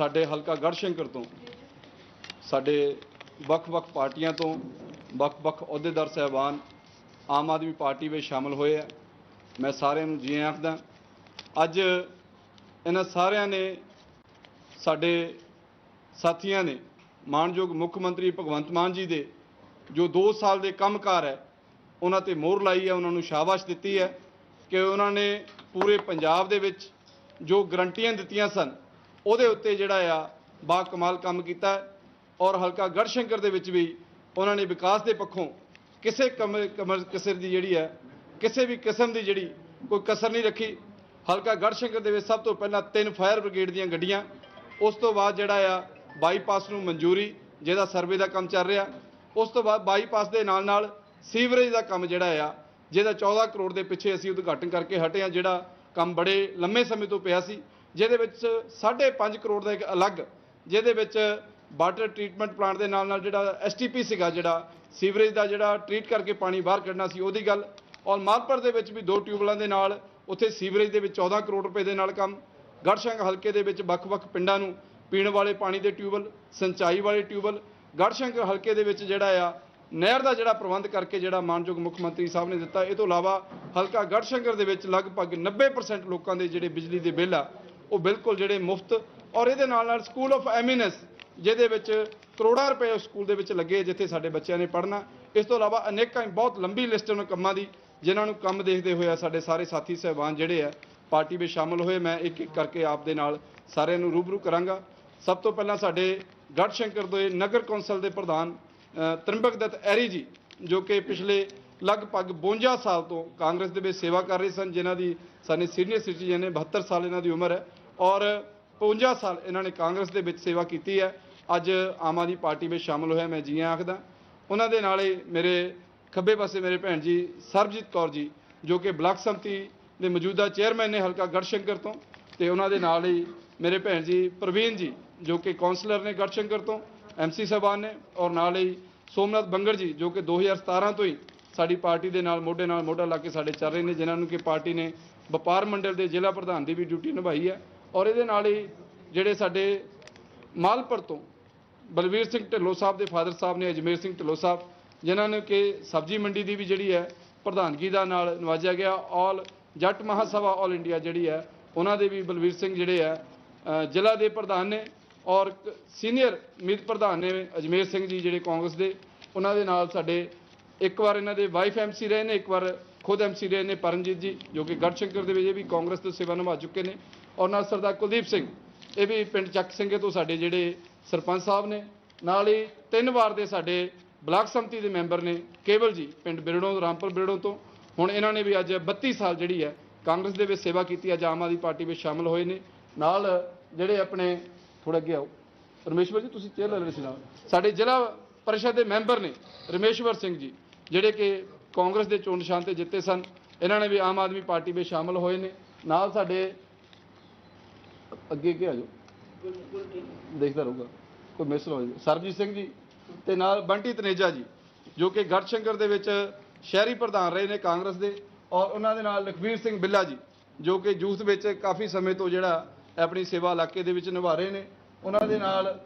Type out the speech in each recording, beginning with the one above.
ਸਾਡੇ ਹਲਕਾ ਗੜਸ਼ੰਕਰ ਤੋਂ, ਸਾਡੇ ਵੱਖ-ਵੱਖ ਪਾਰਟੀਆਂ ਤੋਂ ਵੱਖ-ਵੱਖ ਅਹੁਦੇਦਾਰ ਸਹਿਬਾਨ ਆਮ ਆਦਮੀ ਪਾਰਟੀ ਵਿੱਚ ਸ਼ਾਮਲ ਹੋਏ ਆ। ਮੈਂ ਸਾਰਿਆਂ ਨੂੰ ਜੀ ਆਖਦਾ, ਅੱਜ ਇਹਨਾਂ ਸਾਰਿਆਂ ਨੇ ਸਾਡੇ ਸਾਥੀਆਂ ਨੇ ਮਾਨਯੋਗ ਮੁੱਖ ਮੰਤਰੀ ਭਗਵੰਤ ਮਾਨ ਜੀ ਦੇ ਜੋ 2 ਸਾਲ ਦੇ ਕੰਮਕਾਰ ਹੈ, ਉਹਨਾਂ ਤੇ ਮੋਹਰ ਲਾਈ ਹੈ, ਉਹਨਾਂ ਨੂੰ ਸ਼ਾਬਾਸ਼ ਦਿੱਤੀ ਹੈ ਕਿ ਉਹਨਾਂ ਨੇ ਪੂਰੇ ਪੰਜਾਬ ਦੇ ਵਿੱਚ ਜੋ ਗਰੰਟੀਆਂ ਦਿੱਤੀਆਂ ਸਨ ਉਹਦੇ ਉੱਤੇ ਜਿਹੜਾ ਆ ਬਾ ਕਮਾਲ ਕੰਮ ਕੀਤਾ ਔਰ ਹਲਕਾ ਗੜਸ਼ੰਕਰ ਦੇ ਵਿੱਚ ਵੀ ਉਹਨਾਂ ਨੇ ਵਿਕਾਸ ਦੇ ਪੱਖੋਂ ਕਿਸੇ ਕਮਰ ਕਮਰ, ਕਸਰ ਦੀ ਜਿਹੜੀ ਹੈ, ਕਿਸੇ ਵੀ ਕਿਸਮ ਦੀ ਜਿਹੜੀ ਕੋਈ ਕਸਰ ਨਹੀਂ ਰੱਖੀ। ਹਲਕਾ ਗੜਸ਼ੰਕਰ ਦੇ ਵਿੱਚ ਸਭ ਤੋਂ ਪਹਿਲਾਂ ਤਿੰਨ ਫਾਇਰ ਬ੍ਰਿਗੇਡ ਦੀਆਂ ਗੱਡੀਆਂ, ਉਸ ਤੋਂ ਬਾਅਦ ਜਿਹੜਾ ਆ, ਬਾਈਪਾਸ ਨੂੰ ਮਨਜ਼ੂਰੀ, ਜਿਹਦਾ ਸਰਵੇ ਦਾ ਕੰਮ ਚੱਲ ਰਿਹਾ। ਉਸ ਤੋਂ ਬਾਅਦ ਬਾਈਪਾਸ ਦੇ ਨਾਲ ਨਾਲ ਸੀਵਰੇਜ ਦਾ ਕੰਮ ਜਿਹੜਾ ਆ, ਜਿਹਦਾ 14 ਕਰੋੜ ਦੇ ਪਿੱਛੇ ਅਸੀਂ ਉਦਘਾਟਨ ਕਰਕੇ ਹਟੇ ਆ ਜਿਹੜਾ ਕੰਮ ਬੜੇ ਲੰਮੇ ਸਮੇਂ ਤੋਂ ਪਿਆ ਸੀ। ਜਿਹਦੇ ਵਿੱਚ 5.5 ਕਰੋੜ ਦਾ ਇੱਕ ਅਲੱਗ, ਜਿਹਦੇ ਵਿੱਚ ਵਾਟਰ ਟ੍ਰੀਟਮੈਂਟ ਪਲਾਂਟ ਦੇ ਨਾਲ ਨਾਲ ਜਿਹੜਾ ਐਸਟੀਪੀ ਸੀਗਾ, ਜਿਹੜਾ ਸੀਵਰੇਜ ਦਾ ਜਿਹੜਾ ਟ੍ਰੀਟ ਕਰਕੇ ਪਾਣੀ ਬਾਹਰ ਕੱਢਣਾ ਸੀ, ਉਹਦੀ ਗੱਲ। ਔਰ ਮਾਲਪੁਰ ਦੇ ਵਿੱਚ ਵੀ ਦੋ ਟਿਊਬਲਾਂ ਦੇ ਨਾਲ, ਉੱਥੇ ਸੀਵਰੇਜ ਦੇ ਵਿੱਚ 14 ਕਰੋੜ ਰੁਪਏ ਦੇ ਨਾਲ ਕੰਮ। ਗੜਸ਼ੰਕ ਹਲਕੇ ਦੇ ਵਿੱਚ ਵੱਖ-ਵੱਖ ਪਿੰਡਾਂ ਨੂੰ ਪੀਣ ਵਾਲੇ ਪਾਣੀ ਦੇ ਟਿਊਬਲ ਸਿੰਚਾਈ ਵਾਲੇ ਟਿਊਬਲ ਗੜਸ਼ੰਗ ਹਲਕੇ ਦੇ ਵਿੱਚ ਜਿਹੜਾ ਆ, ਨਹਿਰ ਦਾ ਜਿਹੜਾ ਪ੍ਰਬੰਧ ਕਰਕੇ ਜਿਹੜਾ ਮਾਨਯੋਗ ਮੁੱਖ ਮੰਤਰੀ ਸਾਹਿਬ ਨੇ ਦਿੱਤਾ, ਇਹ ਤੋਂ ਇਲਾਵਾ ਹਲਕਾ ਗੜਸ਼ੰਗਰ ਦੇ ਵਿੱਚ ਲਗਭਗ 90% ਲੋਕਾਂ ਦੇ ਜਿਹੜੇ ਬਿਜਲੀ ਦੇ ਬਿੱਲ ਆ ਉਹ ਬਿਲਕੁਲ ਜਿਹੜੇ ਮੁਫਤ ਔਰ ਇਹਦੇ ਨਾਲ ਨਾਲ ਸਕੂਲ ਆਫ ਐਮਿਨੈਂਸ ਜਿਹਦੇ ਵਿੱਚ ਕਰੋੜਾਂ ਰੁਪਏ ਉਸ ਸਕੂਲ ਦੇ ਵਿੱਚ ਲੱਗੇ ਜਿੱਥੇ ਸਾਡੇ ਬੱਚਿਆਂ ਨੇ ਪੜ੍ਹਨਾ। ਇਸ ਤੋਂ ਇਲਾਵਾ ਅਨੇਕਾਂ ਬਹੁਤ ਲੰਬੀ ਲਿਸਟ ਉਹਨਾਂ ਕੰਮਾਂ ਦੀ ਜਿਨ੍ਹਾਂ ਨੂੰ ਕੰਮ ਦੇਖਦੇ ਹੋਏ ਆ ਸਾਡੇ ਸਾਰੇ ਸਾਥੀ ਸਹਿਬਾਨ ਜਿਹੜੇ ਆ ਪਾਰਟੀ ਵਿੱਚ ਸ਼ਾਮਲ ਹੋਏ। ਮੈਂ ਇੱਕ ਇੱਕ ਕਰਕੇ ਆਪ ਦੇ ਨਾਲ ਸਾਰਿਆਂ ਨੂੰ ਰੂਬਰੂ ਕਰਾਂਗਾ। ਸਭ ਤੋਂ ਪਹਿਲਾਂ ਸਾਡੇ ਗੜਸ਼ੰਕਰ ਦੇ ਨਗਰ ਕੌਂਸਲ ਦੇ ਪ੍ਰਧਾਨ ਅ, ਤ੍ਰਿੰਬਕ ਦੱਤ ਐਰੀ ਜੀ ਜੋ ਕਿ ਪਿਛਲੇ ਲਗਭਗ 52 ਸਾਲ ਤੋਂ ਕਾਂਗਰਸ ਦੇ ਵਿੱਚ ਸੇਵਾ ਕਰ ਰਹੇ ਸਨ ਜਿਨ੍ਹਾਂ ਦੀ ਸਾਡੇ ਸੀਨੀਅਰ ਸਿਟੀਜ਼ਨ ਨੇ 72 ਸਾਲ ਇਹਨਾਂ ਦੀ ਉਮਰ ਹੈ। ਔਰ 52 ਸਾਲ ਇਹਨਾਂ ਨੇ ਕਾਂਗਰਸ ਦੇ ਵਿੱਚ ਸੇਵਾ ਕੀਤੀ ਹੈ। ਅੱਜ ਆਮ ਆਦਮੀ ਪਾਰਟੀ ਵਿੱਚ ਸ਼ਾਮਲ ਹੋਇਆ, ਮੈਂ ਜੀ ਆਖਦਾ। ਉਹਨਾਂ ਦੇ ਨਾਲ ਹੀ ਮੇਰੇ ਖੱਬੇ ਪਾਸੇ ਮੇਰੇ ਭੈਣ ਜੀ ਸਰਬਜੀਤ ਕੌਰ ਜੀ, ਜੋ ਕਿ ਬਲਾਕ ਸੰਮਤੀ ਦੇ ਮੌਜੂਦਾ ਚੇਅਰਮੈਨ ਨੇ ਹਲਕਾ ਗੜਸ਼ੰਕਰ ਤੋਂ, ਤੇ ਉਹਨਾਂ ਦੇ ਨਾਲ ਹੀ ਮੇਰੇ ਭੈਣ ਜੀ ਪ੍ਰਵੀਨ ਜੀ, ਜੋ ਕਿ ਕਾਉਂਸਲਰ ਨੇ ਗੜਸ਼ੰਕਰ ਤੋਂ ਐਮਸੀ ਸਾਹਿਬਾਨ ਨੇ, ਔਰ ਨਾਲ ਹੀ ਸੋਮਨਾਥ ਬੰਗੜ ਜੀ, ਜੋ ਕਿ 2017 ਤੋਂ ਹੀ ਸਾਡੀ ਪਾਰਟੀ ਦੇ ਨਾਲ, ਮੋਢੇ ਨਾਲ ਮੋਢਾ ਲਾ ਕੇ ਸਾਡੇ ਚੱਲ ਰਹੇ ਨੇ, ਜਿਨ੍ਹਾਂ ਨੂੰ ਕਿ ਪਾਰਟੀ ਨੇ ਵਪਾਰ ਮੰਡਲ ਦੇ ਜ਼ਿਲ੍ਹਾ ਪ੍ਰਧਾਨ ਦੀ ਵੀ ਡਿਊਟੀ ਨਿਭਾਈ ਹੈ। ਔਰ ਇਹਦੇ ਨਾਲ ਹੀ ਜਿਹੜੇ ਸਾਡੇ ਮਾਲਪੁਰ ਤੋਂ ਬਲਵੀਰ ਸਿੰਘ ਢਿੱਲੋਂ ਸਾਹਿਬ ਦੇ ਫਾਦਰ ਸਾਹਿਬ ਨੇ, ਅਜਮੇਰ ਸਿੰਘ ਢਿੱਲੋਂ ਸਾਹਿਬ, ਜਿਨ੍ਹਾਂ ਨੂੰ ਕਿ ਸਬਜ਼ੀ ਮੰਡੀ ਦੀ ਵੀ ਜਿਹੜੀ ਹੈ, ਪ੍ਰਧਾਨਗੀ ਦਾ ਨਾਲ ਨਵਾਜਿਆ ਗਿਆ। ਆਲ ਜੱਟ ਮਹਾਸਭਾ ਆਲ ਇੰਡੀਆ ਜਿਹੜੀ ਹੈ, ਉਹਨਾਂ ਦੇ ਵੀ ਬਲਵੀਰ ਸਿੰਘ ਜਿਹੜੇ ਹੈ ਜ਼ਿਲ੍ਹਾ ਦੇ ਪ੍ਰਧਾਨ ਨੇ ਔਰ ਸੀਨੀਅਰ ਮੀਤ ਪ੍ਰਧਾਨ ਨੇ ਅਜਮੇਰ ਸਿੰਘ ਜੀ ਜਿਹੜੇ ਕਾਂਗਰਸ ਦੇ, ਉਹਨਾਂ ਦੇ ਨਾਲ ਸਾਡੇ ਇੱਕ ਵਾਰ ਇਹਨਾਂ ਦੇ ਵਾਈਫ ਐਮਸੀ ਰਹੇ ਨੇ, ਇੱਕ ਵਾਰ ਖੁਦ ਐਮਸੀ ਰਹੇ ਨੇ ਪਰਮਜੀਤ ਜੀ, ਜੋ ਕਿ ਗੜਸ਼ੰਕਰ ਦੇ ਵਿੱਚ ਵੀ ਕਾਂਗਰਸ ਤੋਂ ਸੇਵਾ ਨਿਭਾ ਚੁੱਕੇ ਨੇ। ਔਰ ਨਾਲ ਸਰਦਾਰ ਕੁਲਦੀਪ ਸਿੰਘ, ਇਹ ਵੀ ਪਿੰਡ ਚੱਕ ਸਿੰਘੇ ਤੋਂ ਸਾਡੇ ਜਿਹੜੇ ਸਰਪੰਚ ਸਾਹਿਬ ਨੇ, ਨਾਲ ਹੀ ਤਿੰਨ ਵਾਰ ਦੇ ਸਾਡੇ ਬਲਾਕ ਸੰਮਤੀ ਦੇ ਮੈਂਬਰ ਨੇ, ਕੇਵਲ ਜੀ, ਪਿੰਡ ਬਿਰੜੋਂ, ਰਾਮਪੁਰ ਬਿਰੜੋਂ ਤੋਂ। ਹੁਣ ਇਹਨਾਂ ਨੇ ਵੀ ਅੱਜ 32 ਸਾਲ ਜਿਹੜੀ ਹੈ, ਕਾਂਗਰਸ ਦੇ ਵਿੱਚ ਸੇਵਾ ਕੀਤੀ ਅੱਜ ਆਮ ਆਦਮੀ ਪਾਰਟੀ ਵਿੱਚ ਸ਼ਾਮਲ ਹੋਏ ਨੇ। ਨਾਲ ਜਿਹੜੇ ਆਪਣੇ ਥੋੜਾ ਅੱਗੇ ਆਓ। ਰਮੇਸ਼ਵਰ ਜੀ, ਤੁਸੀਂ ਚੇਅਰ ਲੈ ਰਹੇ ਸੀ ਨਾਲ। ਸਾਡੇ ਜ਼ਿਲ੍ਹਾ ਪਰਿਸ਼ਦ ਦੇ ਮੈਂਬਰ ਨੇ, ਰਮੇਸ਼ਵਰ ਸਿੰਘ ਜੀ, ਜਿਹੜੇ ਕਿ ਕਾਂਗਰਸ ਦੇ ਚੋਣ ਨਿਸ਼ਾਨ ਤੇ ਜਿੱਤੇ ਸਨ। ਇਹਨਾਂ ਨੇ ਵੀ ਆਮ ਆਦਮੀ ਪਾਰਟੀ ਵਿੱਚ ਸ਼ਾਮਲ ਹੋਏ ਨੇ। ਨਾਲ ਸਾਡੇ ਅੱਗੇ ਅੱਗੇ ਆ ਜਾਓ। ਦੇਖਦਾ ਰਹੂਗਾ। ਕੋਈ ਮਿਸ ਨਾ ਹੋ ਜਾਵੇ। ਸਰਬਜੀਤ ਸਿੰਘ ਜੀ ਤੇ ਨਾਲ ਬੰਟੀ ਤਨੇਜਾ ਜੀ, ਜੋ ਕਿ ਗੜਸ਼ੰਕਰ ਦੇ ਵਿੱਚ ਸ਼ਹਿਰੀ ਪ੍ਰਧਾਨ ਰਹੇ ਨੇ ਕਾਂਗਰਸ ਦੇ ਔਰ ਉਹਨਾਂ ਦੇ ਨਾਲ ਲਖਵੀਰ ਸਿੰਘ ਬਿੱਲਾ ਜੀ, ਜੋ ਕਿ ਜੂਥ ਵਿੱਚ ਕਾਫੀ ਸਮੇਂ ਤੋਂ ਜਿਹੜਾ ਆਪਣੀ ਸੇਵਾ ਇਲਾਕੇ ਦੇ ਵਿੱਚ ਨਿਭਾ ਰਹੇ ਨੇ। ਉਹਨਾਂ ਦੇ ਨਾਲ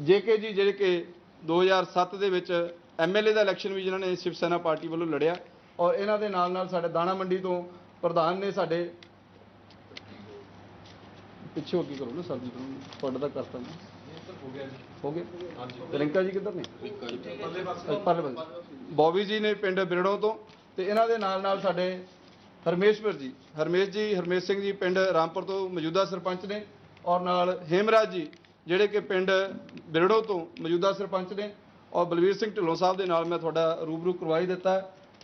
ਜੇਕੇ ਜੀ, ਜਿਹੜੇ ਕਿ 2007 ਦੇ ਵਿੱਚ ਐਮਐਲਏ ਦਾ ਇਲੈਕਸ਼ਨ ਵੀ ਜਿਨ੍ਹਾਂ ਨੇ ਸ਼ਿਵ ਸੈਨਾ ਪਾਰਟੀ ਵੱਲੋਂ ਲੜਿਆ ਔਰ ਇਹਨਾਂ ਦੇ ਨਾਲ ਨਾਲ ਸਾਡੇ ਦਾਣਾ ਮੰਡੀ ਤੋਂ ਪ੍ਰਧਾਨ ਨੇ ਸਾਡੇ ਪਿੱਛੇ ਹੋ ਕੀ ਕਰੋ ਨਾ ਸਰਜੀ ਕਰੋ ਤੁਹਾਡਾ ਤਾਂ ਕਰਤਾ ਮੈਂ। ਹੋ ਗਿਆ ਤੇ ਰਿੰਕਾ ਜੀ ਕਿੱਧਰ ਨੇ? ਪਰਲੇ ਪਾਸੇ। ਬੌਬੀ ਜੀ ਨੇ ਪਿੰਡ ਬਿਰੜੋਂ ਤੋਂ ਤੇ ਇਹਨਾਂ ਦੇ ਨਾਲ ਨਾਲ ਸਾਡੇ ਹਰਮੇਸ਼ਵਰ ਜੀ। ਹਰਮੇਸ਼ ਜੀ, ਹਰਮੇਸ਼ ਸਿੰਘ ਜੀ ਪਿੰਡ ਰਾਮਪੁਰ ਤੋਂ ਮੌਜੂਦਾ ਸਰਪੰਚ ਨੇ ਔਰ ਨਾਲ ਹੇਮਰਾਜ ਜੀ, ਜਿਹੜੇ ਕਿ ਪਿੰਡ ਬਿਰੜੋਂ ਤੋਂ ਮੌਜੂਦਾ ਸਰਪੰਚ ਨੇ। ਔਰ ਬਲਵੀਰ ਸਿੰਘ ਢਿੱਲੋਂ ਸਾਹਿਬ ਦੇ ਨਾਲ ਮੈਂ ਤੁਹਾਡਾ ਰੂਬਰੂ ਕਰਵਾਈ ਦਿੱਤਾ।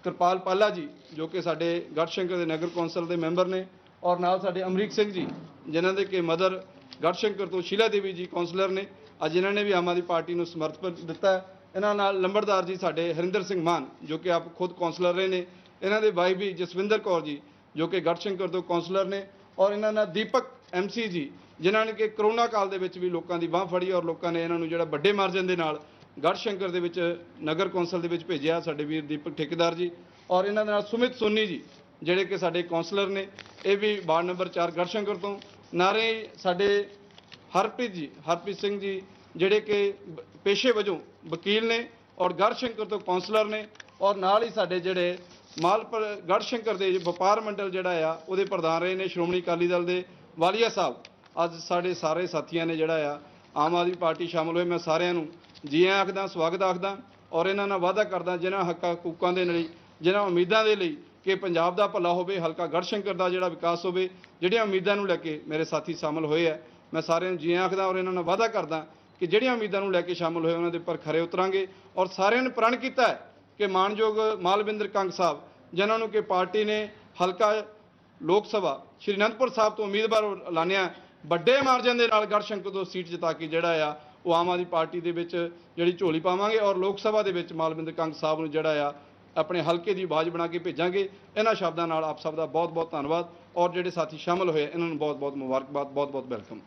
ਕਿਰਪਾਲ ਪਾਲਾ ਜੀ, ਜੋ ਕਿ ਸਾਡੇ ਗੜਸ਼ੰਕਰ ਦੇ ਨਗਰ ਕੌਂਸਲ ਦੇ ਮੈਂਬਰ ਨੇ। ਔਰ ਨਾਲ ਸਾਡੇ ਅਮਰੀਕ ਸਿੰਘ ਜੀ, ਜਿਨ੍ਹਾਂ ਦੇ ਕਿ ਮਦਰ ਗੜਸ਼ੰਕਰ ਤੋਂ ਸ਼ੀਲਾ ਦੇਵੀ ਜੀ ਕੌਂਸਲਰ ਨੇ, ਅੱਜ ਇਹਨਾਂ ਨੇ ਵੀ ਆਮ ਆਦਮੀ ਪਾਰਟੀ ਨੂੰ ਸਮਰਥਨ ਦਿੱਤਾ ਹੈ। ਇਹਨਾਂ ਨਾਲ ਲੰਬੜਦਾਰ ਜੀ ਸਾਡੇ ਹਰਿੰਦਰ ਸਿੰਘ ਮਾਨ, ਜੋ ਕਿ ਆਪ ਖੁਦ ਕੌਂਸਲਰ ਰਹੇ ਨੇ। ਇਹਨਾਂ ਦੇ ਵਾਈਫ ਵੀ ਜਸਵਿੰਦਰ ਕੌਰ ਜੀ, ਜੋ ਕਿ ਗੜਸ਼ੰਕਰ ਤੋਂ ਕੌਂਸਲਰ ਨੇ। ਔਰ ਇਹਨਾਂ ਨਾਲ ਦੀਪਕ ਐਮਸੀ ਜੀ, ਜਿਨ੍ਹਾਂ ਨੇ ਕਿ ਕਰੋਨਾ ਕਾਲ ਦੇ ਵਿੱਚ ਵੀ ਲੋਕਾਂ ਦੀ ਬਾਹ ਫੜੀ ਔਰ ਲੋਕਾਂ ਨੇ ਇਹਨਾਂ ਨੂੰ ਜਿਹੜਾ ਵੱਡੇ ਮਾਰਜਨ ਦੇ ਨਾਲ ਗੜਸ਼ੰਕਰ ਦੇ ਵਿੱਚ ਨਗਰ ਕੌਂਸਲ ਦੇ ਵਿੱਚ ਭੇਜਿਆ ਸਾਡੇ ਵੀਰ ਦੀਪਕ ਠੇਕੇਦਾਰ ਜੀ। ਔਰ ਇਹਨਾਂ ਦੇ ਨਾਲ ਸੁਮਿਤ ਸੋਨੀ ਜੀ ਜਿਹੜੇ ਕਿ ਸਾਡੇ ਕੌਂਸਲਰ ਨੇ, ਇਹ ਵੀ ਵਾਰਡ ਨੰਬਰ 4 ਗੜਸ਼ੰਕਰ ਤੋਂ। ਨਾਰੇ ਸਾਡੇ ਹਰਪ੍ਰੀਤ ਜੀ, ਹਰਪ੍ਰੀਤ ਸਿੰਘ ਜੀ, ਜਿਹੜੇ ਕਿ ਪੇਸ਼ੇ ਵਜੋਂ ਵਕੀਲ ਨੇ ਔਰ ਗੜਸ਼ੰਕਰ ਤੋਂ ਕਾਉਂਸਲਰ ਨੇ, ਔਰ ਨਾਲ ਹੀ ਸਾਡੇ ਜਿਹੜੇ ਮਾਲਪੁਰ ਗੜਸ਼ੰਕਰ ਦੇ ਵਪਾਰ ਮੰਡਲ ਜਿਹੜਾ ਆ, ਉਹਦੇ ਪ੍ਰਧਾਨ ਰਹੇ ਨੇ ਸ਼੍ਰੋਮਣੀ ਅਕਾਲੀ ਦਲ ਦੇ ਵਾਲੀਆ ਸਾਹਿਬ। ਅੱਜ ਸਾਡੇ ਸਾਰੇ ਸਾਥੀਆਂ ਨੇ ਜਿਹੜਾ ਆ, ਆਮ ਆਦਮੀ ਪਾਰਟੀ ਸ਼ਾਮਲ ਹੋਏ, ਮੈਂ ਸਾਰਿਆਂ ਨੂੰ ਜੀ ਆਖਦਾ, ਸਵਾਗਤ ਆਖਦਾ ਔਰ ਇਹਨਾਂ ਨਾਲ ਵਾਅਦਾ ਕਰਦਾ, ਜਿਨ੍ਹਾਂ ਹੱਕਾਂ ਹਕੂਕਾਂ ਦੇ ਲਈ ਜਿਨ੍ਹਾਂ ਉਮੀਦਾਂ ਦੇ ਲਈ ਕਿ ਪੰਜਾਬ ਦਾ ਭਲਾ ਹੋਵੇ, ਹਲਕਾ ਗੜਸ਼ੰਕਰ ਦਾ ਜਿਹੜਾ ਵਿਕਾਸ ਹੋਵੇ, ਜਿਹੜੀਆਂ ਉਮੀਦਾਂ ਨੂੰ ਲੈ ਕੇ ਮੇਰੇ ਸਾਥੀ ਸ਼ਾਮਲ ਹੋਏ ਆ। ਮੈਂ ਸਾਰਿਆਂ ਨੂੰ ਜੀ ਆਖਦਾ ਔਰ ਇਹਨਾਂ ਨਾਲ ਵਾਅਦਾ ਕਰਦਾ ਕਿ ਜਿਹੜੀਆਂ ਉਮੀਦਾਂ ਨੂੰ ਲੈ ਕੇ ਸ਼ਾਮਲ ਹੋਏ ਉਹਨਾਂ ਦੇ ਉੱਪਰ ਖਰੇ ਉਤਰਾਂਗੇ ਔਰ ਸਾਰਿਆਂ ਨੇ ਪ੍ਰਣ ਕੀਤਾ ਹੈ ਕਿ ਮਾਨਯੋਗ ਮਾਲਵਿੰਦਰ ਕੰਗ ਸਾਹਿਬ, ਜਿਨ੍ਹਾਂ ਨੂੰ ਕਿ ਪਾਰਟੀ ਨੇ ਹਲਕਾ ਲੋਕ ਸਭਾ, ਸ਼੍ਰੀ ਅਨੰਦਪੁਰ ਸਾਹਿਬ ਤੋਂ ਉਮੀਦਵਾਰ ਐਲਾਨਿਆ, ਵੱਡੇ ਮਾਰਜਨ ਦੇ ਨਾਲ ਗੜਸ਼ੰਕਰ ਤੋਂ ਸੀਟ ਜਿਤਾ ਕੇ ਜਿਹੜਾ ਆ, ਉਹ ਆਮ ਆਦਮੀ ਪਾਰਟੀ ਦੇ ਵਿੱਚ ਜਿਹੜੀ ਝੋਲੀ ਪਾਵਾਂਗੇ ਔਰ ਲੋਕ ਸਭਾ ਦੇ ਵਿੱਚ ਮਾਲਵਿੰਦਰ ਕੰਗ ਸਾਹਿਬ ਨੂੰ ਜਿਹੜਾ ਆ ਆਪਣੇ ਹਲਕੇ ਦੀ ਆਵਾਜ਼ ਬਣਾ ਕੇ ਭੇਜਾਂਗੇ। ਇਹਨਾਂ ਸ਼ਬਦਾਂ ਨਾਲ ਆਪ ਸਭ ਦਾ ਬਹੁਤ ਬਹੁਤ ਧੰਨਵਾਦ। ਔਰ ਜਿਹੜੇ ਸਾਥੀ ਸ਼ਾਮਲ ਹੋਏ, ਇਹਨਾਂ ਨੂੰ ਬਹੁਤ ਬਹੁਤ ਮੁਬਾਰਕਬਾਦ ਬਹੁਤ ਬਹੁਤ ਵੈਲਕਮ।